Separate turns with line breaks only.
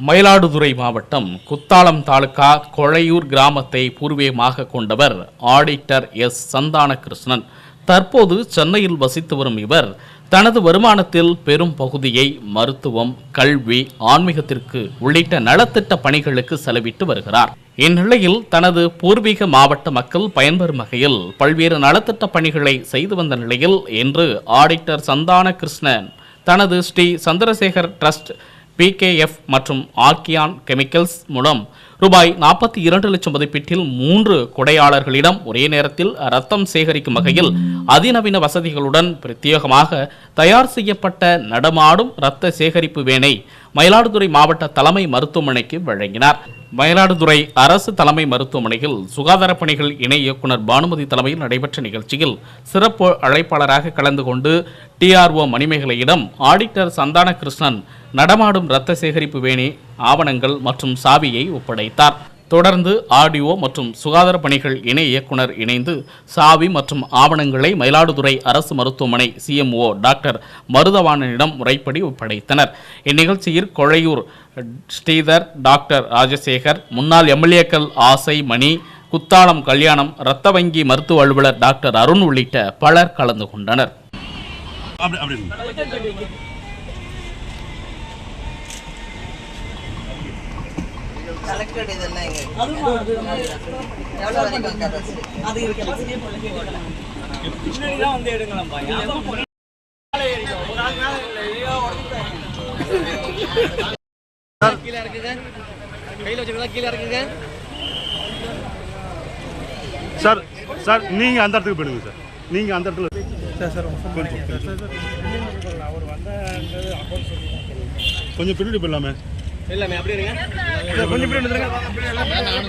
மயிலாடுதுறை மாவட்டம் குத்தாலம் தாலுகா கொழையூர் கிராமத்தை பூர்வீகமாக கொண்டவர் ஆடிட்டர் எஸ். சந்தான கிருஷ்ணன் தற்போது சென்னையில் வசித்து வரும் இவர் தனது வருமானத்தில் பெரும் பகுதியை மருத்துவம் கல்வி ஆன்மீகத்திற்கு உள்ளிட்ட நலத்திட்ட பணிகளுக்கு செலவிட்டு வருகிறார். இந்நிலையில் தனது பூர்வீக மாவட்ட மக்கள் பயன்பெறும் வகையில் பல்வேறு நலத்திட்ட பணிகளை செய்து வந்த நிலையில் இன்று ஆடிட்டர் சந்தான கிருஷ்ணன் தனது ஸ்ரீ சந்திரசேகர் ட்ரஸ்ட் பிகேஎஃப் மற்றும் ஆர்கியான் கெமிக்கல்ஸ் மூலம் ரூபாய் நாற்பத்தி இரண்டு லட்சம் மதிப்பீட்டில் மூன்று கொடையாளர்களிடம் ஒரே நேரத்தில் ரத்தம் சேகரிக்கும் வகையில் அதிநவீன வசதிகளுடன் பிரத்யேகமாக தயார் செய்யப்பட்ட நடமாடும் இரத்த சேகரிப்பு வேனை மயிலாடுதுறை மாவட்ட தலைமை மருத்துவமனைக்கு வழங்கினார். மயிலாடுதுறை அரசு தலைமை மருத்துவமனையில் சுகாதார பணிகள் இணை இயக்குனர் பானுமதி தலைமையில் நடைபெற்ற நிகழ்ச்சியில் சிறப்பு அழைப்பாளராக கலந்து கொண்டு டிஆர்ஓ மணிமேகலையிடம் ஆடிட்டர் சந்தான கிருஷ்ணன் நடமாடும் இரத்த சேகரிப்பு வேணி ஆவணங்கள் மற்றும் சாவியை ஒப்படைத்தார். தொடர்ந்து ஆர்டிஓ மற்றும் சுகாதார பணிகள் இணை இயக்குனர் இணைந்து சாவி மற்றும் ஆவணங்களை மயிலாடுதுறை அரசு மருத்துவமனை சிஎம்ஓ டாக்டர் மருதவாணனிடம் முறைப்படி ஒப்படைத்தனர். இந்நிகழ்ச்சியில் கொழையூர் ஸ்ரீதர் டாக்டர் ராஜசேகர் முன்னாள் எம்எல்ஏக்கள் ஆசை மணி குத்தாலம் கல்யாணம் இரத்த வங்கி மருத்துவ அலுவலர் டாக்டர் அருண் உள்ளிட்ட பலர் கலந்து கொண்டனர்.
கலெக்டட் இதெல்லாம் எவ்வளோ வரைக்கும் கீழே இருக்குங்க கையில் வச்சுக்கலாம் கீழே இருக்குங்க
சார் சார் நீங்க அந்த இடத்துக்கு போயிடுங்க சார். நீங்க அந்த இடத்துல கொஞ்சம் கொஞ்சம் பின்னாடி போயிடலாமே.
எல்லாமே அப்படி இருங்க.
கொஞ்சம் பின்னாடி